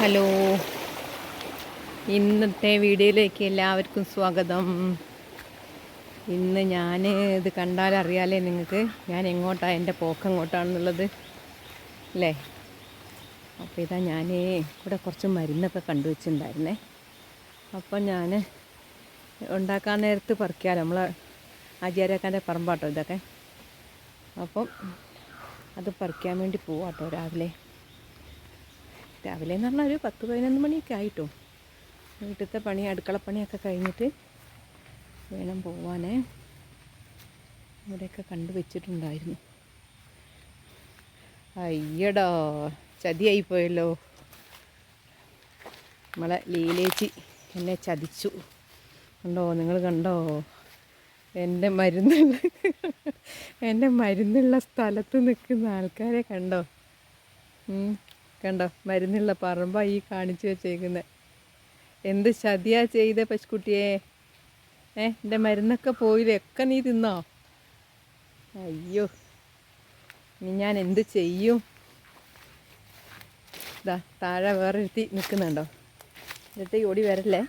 Hello. ഇന്നത്തെ വീഡിയോയിലേക്ക് എല്ലാവർക്കും സ്വാഗതം. ഇന്ന് ഞാൻ ഇത് കണ്ടാൽ അറിയാലേ നിങ്ങൾക്ക്. ഞാൻ എങ്ങോട്ടാണ് എന്റെ പോക്ക് എങ്ങോട്ടാണെന്നുള്ളത്. അല്ലേ? അപ്പോൾ ഇതാ ഞാൻ ഇവിടെ കുറച്ച് മരുന്നൊക്കെ കണ്ടുവച്ചിട്ടുണ്ടായിരുന്നേ അപ്പം ഞാൻ ഉണ്ടാക്കാൻ നേരത്ത് പറിക്കാമല്ലോ നമ്മളെ ആചാര്യക്കാന്റെ പറമ്പാട്ടോ ഇതൊക്കെ. അപ്പം അത് പറിക്കാൻ വേണ്ടി പോവാട്ടോ രാവിലെ. രാവിലെ എന്ന് പറഞ്ഞാൽ ഒരു പത്ത് പതിനൊന്ന് മണിയൊക്കെ ആയിട്ടോ. വീട്ടിലത്തെ പണി അടുക്കളപ്പണിയൊക്കെ കഴിഞ്ഞിട്ട് വേണം പോവാനേ. ഇവിടെയൊക്കെ കണ്ടു വെച്ചിട്ടുണ്ടായിരുന്നു. അയ്യടാ ചതിയായിപ്പോയല്ലോ നമ്മളെ ലീലേച്ചി എന്നെ ചതിച്ചു. കണ്ടോ നിങ്ങൾ കണ്ടോ? എന്റെ മരുന്നുള്ള എന്റെ മരുന്നുള്ള സ്ഥലത്ത് നിൽക്കുന്ന ആൾക്കാരെ കണ്ടോ. കണ്ടോ? മരുന്നുള്ള പറമ്പാ ഈ കാണിച്ചു വെച്ചേക്കുന്നത് എന്ത് ചതിയാ ചെയ്ത പശുക്കുട്ടിയെ? ഏ എന്റെ മരുന്നൊക്കെ പോയില്ലേ? ഒക്കെ നീ തിന്നോ? അയ്യോ ഇനി ഞാൻ എന്ത് ചെയ്യും? ഇതാ താഴെ വേറൊരുത്തി നിൽക്കുന്നുണ്ടോ എന്നിട്ട് ഓടി വരല്ലേ?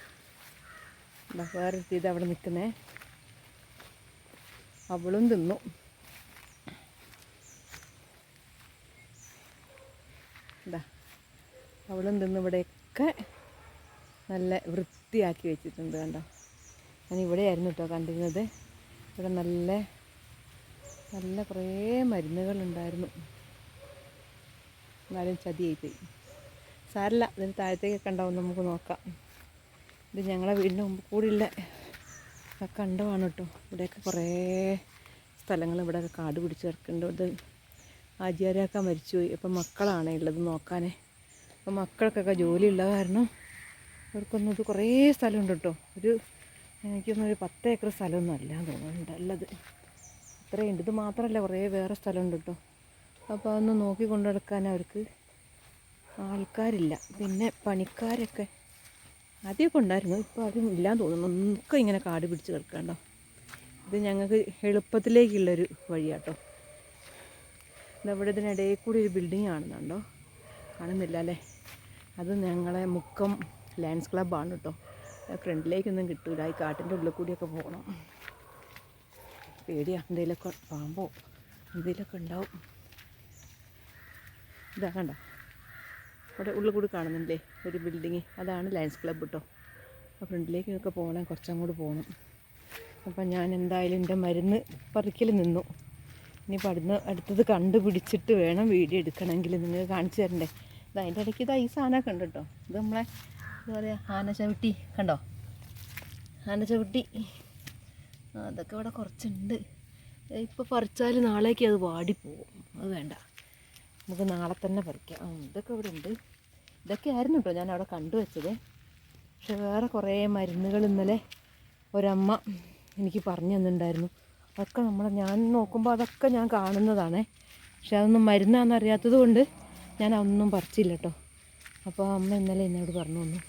ഇതാ വേറൊരുത്തി ഇത് അവിടെ നിൽക്കുന്നേ അവളും തിന്നു ഇതാ അവളും തിന്ന് ഇവിടെയൊക്കെ നല്ല വൃത്തിയാക്കി വെച്ചിട്ടുണ്ട് കണ്ടോ? ഞാൻ ഇവിടെയായിരുന്നു കേട്ടോ കണ്ടിരുന്നത്. ഇവിടെ നല്ല നല്ല കുറേ മരുന്നുകളുണ്ടായിരുന്നു. എന്നാലും ചതിയായിപ്പോയി. സാരല്ല ഇതിന് താഴത്തേക്കൊക്കെ ഉണ്ടാവും നമുക്ക് നോക്കാം. ഇത് ഞങ്ങളെ വീടിന്റെ മുമ്പ് കൂടിയുള്ള കണ്ടമാണ് കേട്ടോ. ഇവിടെയൊക്കെ കുറേ സ്ഥലങ്ങൾ ഇവിടെയൊക്കെ കാട് പിടിച്ച് കിടക്കുന്നുണ്ട്. ഇത് ആചാര്യൊക്കെ മരിച്ചുപോയി. അപ്പം മക്കളാണ് ഉള്ളത് നോക്കാനേ. അപ്പം മക്കൾക്കൊക്കെ ജോലിയുള്ള കാരണം അവർക്കൊന്നും ഇത് കുറേ സ്ഥലമുണ്ട് കേട്ടോ. ഒരു എനിക്കൊന്നും ഒരു പത്ത് ഏക്കർ സ്ഥലമൊന്നും അല്ല തോന്നുന്നുണ്ട് ഉള്ളത് ഇത്രയുണ്ട്. ഇത് മാത്രമല്ല കുറേ വേറെ സ്ഥലമുണ്ട് കേട്ടോ. അപ്പോൾ അതൊന്ന് നോക്കി കൊണ്ടു നടക്കാൻ അവർക്ക് ആൾക്കാരില്ല. പിന്നെ പണിക്കാരൊക്കെ ആദ്യമൊക്കെ ഉണ്ടായിരുന്നു. ഇപ്പോൾ ആരും ഇല്ലാന്ന് തോന്നുന്നു. ഒക്കെ ഇങ്ങനെ കാട് പിടിച്ച് കിടക്കണ്ടോ ഇത് ഞങ്ങൾക്ക് എളുപ്പത്തിലേക്കുള്ളൊരു വഴിയാട്ടോ. ഇതവിടെ ഇതിനിടയിൽ കൂടി ഒരു ബിൽഡിങ് കാണുന്നുണ്ടോ കാണുന്നില്ല അല്ലേ? അത് ഞങ്ങളെ മുക്കം ലാൻഡ്സ് ക്ലബ്ബാണ് കേട്ടോ ഫ്രണ്ടിലേക്കൊന്നും കിട്ടൂല. ഈ കാട്ടിന്റെ ഉള്ളിൽ കൂടിയൊക്കെ പോകണം പേടിയാ. എന്തെങ്കിലുമൊക്കെ പാമ്പോ എന്തെങ്കിലുമൊക്കെ ഉണ്ടാവും. ഇതാ കണ്ട? അവിടെ ഉള്ളിൽ കൂടി കാണുന്നില്ലേ ഒരു ബിൽഡിങ് അതാണ് ലയൺസ് ക്ലബ്ബ് കേട്ടോ അപ്പോൾ ഫ്രണ്ടിലേക്കൊക്കെ പോകണം. കുറച്ചങ്ങോട്ട് പോകണം അപ്പം ഞാൻ എന്തായാലും എന്റെ മരുന്ന് പറിക്കൽ നിന്നു. ഇനിയിപ്പോൾ അടുത്ത് അടുത്തത് കണ്ടുപിടിച്ചിട്ട് വേണം വീഡിയോ എടുക്കണമെങ്കിൽ. നിങ്ങൾ കാണിച്ചു തരണ്ടേ? അതിന്റെ ഇടയ്ക്ക് ഇത് ഈ സാധനമൊക്കെ ഉണ്ട് കേട്ടോ. ഇത് നമ്മളെ എന്താ പറയുക ആന ചവിട്ടി കണ്ടോ? ആന ചവിട്ടി. അതൊക്കെ ഇവിടെ കുറച്ചുണ്ട്. ഇപ്പോൾ പറിച്ചാൽ നാളേക്ക് അത് വാടിപ്പോവും. അത് വേണ്ട. നമുക്ക് നാളെ തന്നെ പറിക്കാം. ഇതൊക്കെ ഇവിടെ ഉണ്ട്. ഇതൊക്കെ ആയിരുന്നു കേട്ടോ ഞാൻ അവിടെ കണ്ടുവച്ചത്. പക്ഷെ വേറെ കുറേ മരുന്നുകൾ ഇന്നലെ ഒരമ്മ എനിക്ക് പറഞ്ഞു തന്നിട്ടുണ്ടായിരുന്നു. അതൊക്കെ നമ്മൾ ഞാൻ നോക്കുമ്പോൾ അതൊക്കെ ഞാൻ കാണുന്നതാണേ. പക്ഷെ അതൊന്നും മരുന്നാണെന്ന് അറിയാത്തത് കൊണ്ട് ഞാൻ അതൊന്നും പറിച്ചില്ല കേട്ടോ അപ്പോൾ അമ്മ ഇന്നലെ എന്നോട് പറഞ്ഞു തന്നു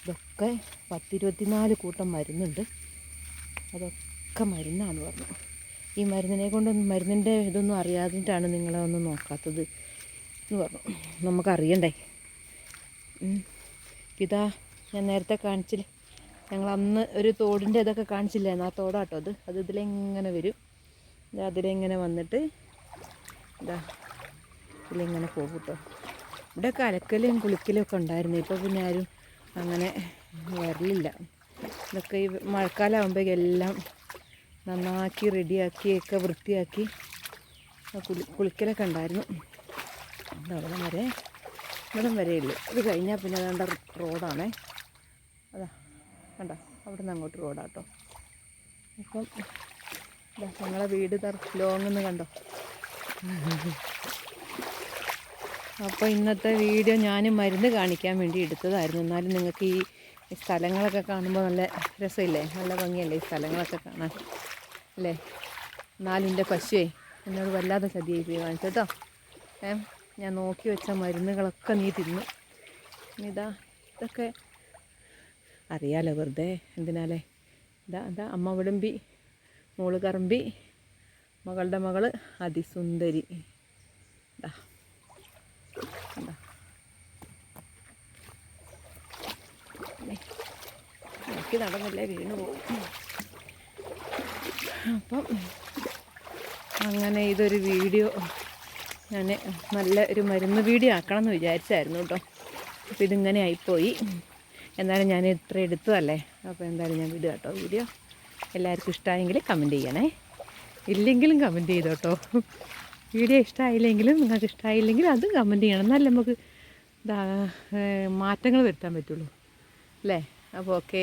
ഇതൊക്കെ പത്തിരുപത്തിനാല് കൂട്ടം മരുന്നുണ്ട്. അതൊക്കെ മരുന്നാണ് പറഞ്ഞു. ഈ മരുന്നിനെ കൊണ്ടൊന്നും മരുന്നിന്റെ ഇതൊന്നും അറിയാതിട്ടാണ് നിങ്ങളെ ഒന്നും നോക്കാത്തത് എന്ന് പറഞ്ഞു. നമുക്കറിയണ്ടേ. ഇതാ ഞാൻ നേരത്തെ കാണിച്ചില്ലേ. ഞങ്ങൾ അന്ന് ഒരു തോടിന്റെ ഇതൊക്കെ കാണിച്ചില്ലായിരുന്നു. ആ തോടാട്ടോ അത്. അത് ഇതിലെങ്ങനെ വരും. അതിലെങ്ങനെ വന്നിട്ട് ഇതാ ഇതിലെങ്ങനെ പോകും കേട്ടോ ഇവിടെ അലക്കലും കുളിക്കലും ഒക്കെ ഉണ്ടായിരുന്നു. ഇപ്പോൾ പിന്നെ ആരും അങ്ങനെ വരലില്ല. ഇതൊക്കെ ഈ മഴക്കാലമാകുമ്പോഴേക്കും എല്ലാം നന്നാക്കി റെഡിയാക്കി ഒക്കെ വൃത്തിയാക്കി കുളി കുളിക്കലൊക്കെ ഉണ്ടായിരുന്നു. അവിടം വരെ ഇവിടം വരെ ഉള്ളു. ഇത് കഴിഞ്ഞാൽ പിന്നെ വേണ്ട റോഡാണേ. അതാ വേണ്ട അവിടെ നിന്ന് അങ്ങോട്ട് റോഡാട്ടോ. അപ്പം ഞങ്ങളെ വീട് ലോങ്ങെന്ന് കണ്ടോ? അപ്പോൾ ഇന്നത്തെ വീഡിയോ ഞാൻ മരുന്ന് കാണിക്കാൻ വേണ്ടി എടുത്തതായിരുന്നു. എന്നാലും നിങ്ങൾക്ക് ഈ സ്ഥലങ്ങളൊക്കെ കാണുമ്പോൾ നല്ല രസമില്ലേ? നല്ല ഭംഗിയല്ലേ ഈ സ്ഥലങ്ങളൊക്കെ കാണാൻ? അല്ലേ? എന്നാലും എന്റെ പശുവേ എന്നോട് വല്ലാതെ ചതിയായി പോയി കേട്ടോ. ഏ ഞാൻ നോക്കി വെച്ച മരുന്നുകളൊക്കെ നീ തിന്നു. ഇതാ ഇതൊക്കെ അറിയാലോ വെറുതെ. എന്തിനാലേ? ഇതാ ഇതാ അമ്മ വിളമ്പി മോൾ കറമ്പി മകളുടെ മകൾ അതിസുന്ദരി. ഇതാ. ഇടയ്ക്ക് നടന്നല്ലേ വീണ് പോകും അപ്പം അങ്ങനെ ഇതൊരു വീഡിയോ ഞാൻ നല്ല ഒരു മരുന്ന് വീഡിയോ ആക്കണം എന്ന് വിചാരിച്ചായിരുന്നു കേട്ടോ. അപ്പം ഇതിങ്ങനെ ആയിപ്പോയി. എന്നാലും ഞാൻ ഇത്ര എടുത്തതല്ലേ. അപ്പോൾ എന്തായാലും ഞാൻ വിടുക കേട്ടോ വീഡിയോ. എല്ലാവർക്കും ഇഷ്ടമായെങ്കിൽ കമന്റ് ചെയ്യണേ. ഇല്ലെങ്കിലും കമന്റ് ചെയ്തോട്ടോ വീഡിയോ ഇഷ്ടമായില്ലെങ്കിലും നിങ്ങൾക്ക് ഇഷ്ടമായില്ലെങ്കിൽ അതും കമന്റ് ചെയ്യണം. എന്നാലും നമുക്ക് മാറ്റങ്ങൾ വരുത്താൻ പറ്റുള്ളൂ. അല്ലേ? അപ്പോൾ ഓക്കേ